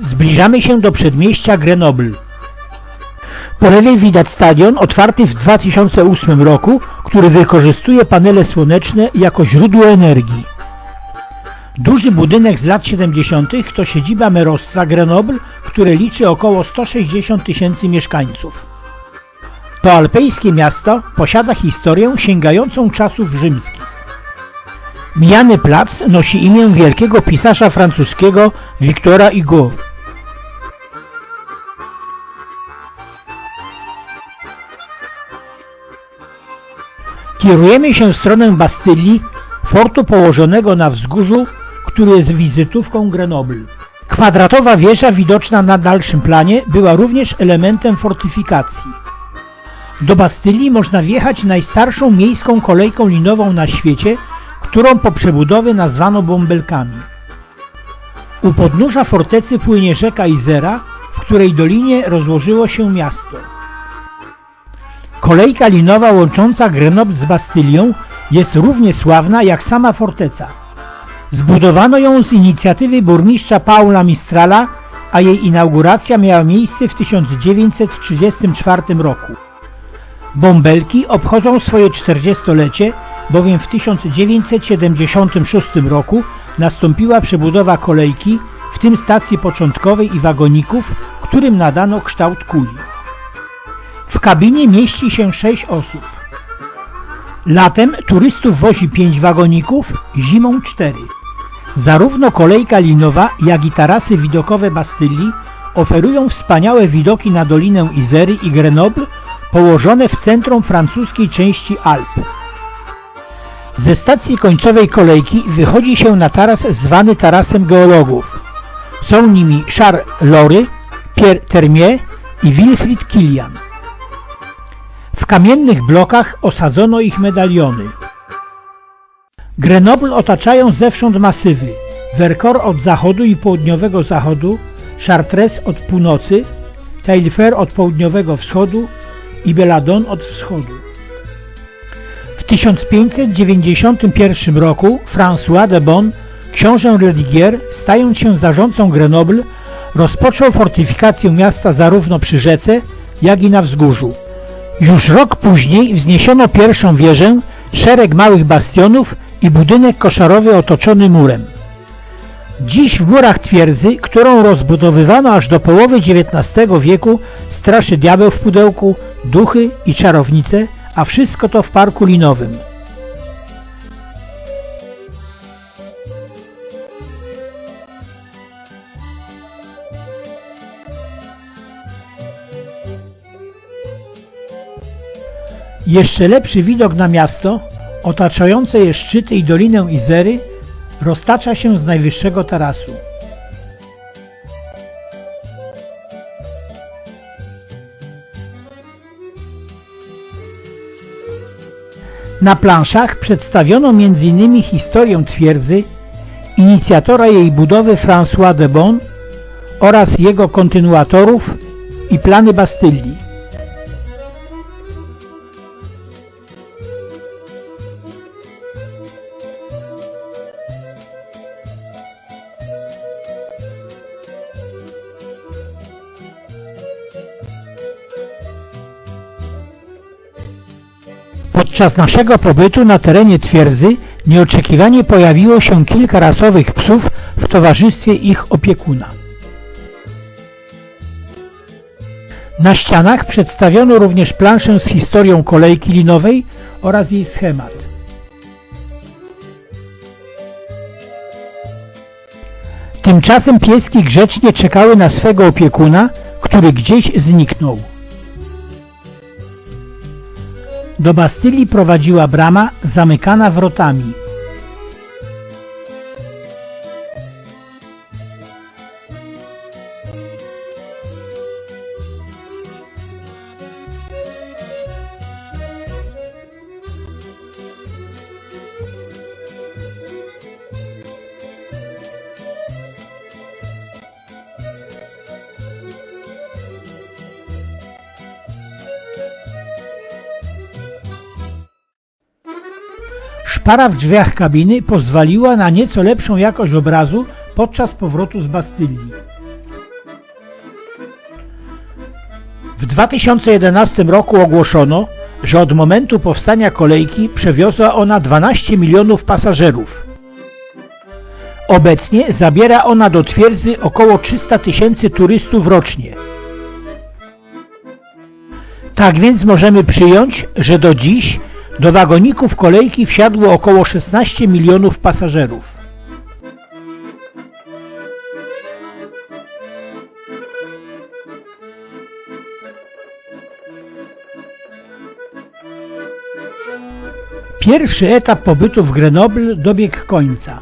Zbliżamy się do przedmieścia Grenoble. Po lewej widać stadion otwarty w 2008 roku, który wykorzystuje panele słoneczne jako źródło energii. Duży budynek z lat 70. to siedziba merostwa Grenoble, które liczy około 160 tysięcy mieszkańców. To alpejskie miasto posiada historię sięgającą czasów rzymskich. Mijany plac nosi imię wielkiego pisarza francuskiego Victora Hugo. Kierujemy się w stronę Bastylii, fortu położonego na wzgórzu, który jest wizytówką Grenoble. Kwadratowa wieża widoczna na dalszym planie była również elementem fortyfikacji. Do Bastylii można wjechać najstarszą miejską kolejką linową na świecie, którą po przebudowie nazwano bąbelkami. U podnóża fortecy płynie rzeka Izera, w której dolinie rozłożyło się miasto. Kolejka linowa łącząca Grenoble z Bastylią jest równie sławna jak sama forteca. Zbudowano ją z inicjatywy burmistrza Paula Mistrala, a jej inauguracja miała miejsce w 1934 roku. Bąbelki obchodzą swoje 40-lecie, bowiem w 1976 roku nastąpiła przebudowa kolejki, w tym stacji początkowej i wagoników, którym nadano kształt kuli. W kabinie mieści się 6 osób. Latem turystów wozi 5 wagoników, zimą 4. Zarówno kolejka linowa, jak i tarasy widokowe Bastylii oferują wspaniałe widoki na Dolinę Izery i Grenoble, położone w centrum francuskiej części Alp. Ze stacji końcowej kolejki wychodzi się na taras zwany tarasem geologów. Są nimi Charles Lory, Pierre Termier i Wilfried Kilian. W kamiennych blokach osadzono ich medaliony. Grenoble otaczają zewsząd masywy. Vercors od zachodu i południowego zachodu, Chartres od północy, Taillefer od południowego wschodu i Belladon od wschodu. W 1591 roku François de Bon, książę Redigier, stając się zarządcą Grenoble, rozpoczął fortyfikację miasta zarówno przy rzece, jak i na wzgórzu. Już rok później wzniesiono pierwszą wieżę, szereg małych bastionów i budynek koszarowy otoczony murem. Dziś w murach twierdzy, którą rozbudowywano aż do połowy XIX wieku, straszy diabeł w pudełku, duchy i czarownice, a wszystko to w parku linowym. Jeszcze lepszy widok na miasto, otaczające je szczyty i dolinę Izery, roztacza się z najwyższego tarasu. Na planszach przedstawiono m.in. historię twierdzy, inicjatora jej budowy François de Bon oraz jego kontynuatorów i plany Bastylii. Podczas naszego pobytu na terenie twierdzy nieoczekiwanie pojawiło się kilka rasowych psów w towarzystwie ich opiekuna. Na ścianach przedstawiono również planszę z historią kolejki linowej oraz jej schemat. Tymczasem pieski grzecznie czekały na swego opiekuna, który gdzieś zniknął. Do Bastylii prowadziła brama zamykana wrotami. Szpara w drzwiach kabiny pozwoliła na nieco lepszą jakość obrazu podczas powrotu z Bastylii. W 2011 roku ogłoszono, że od momentu powstania kolejki przewiozła ona 12 milionów pasażerów. Obecnie zabiera ona do twierdzy około 300 tysięcy turystów rocznie. Tak więc możemy przyjąć, że do dziś do wagoników kolejki wsiadło około 16 milionów pasażerów. Pierwszy etap pobytu w Grenoble dobiegł końca.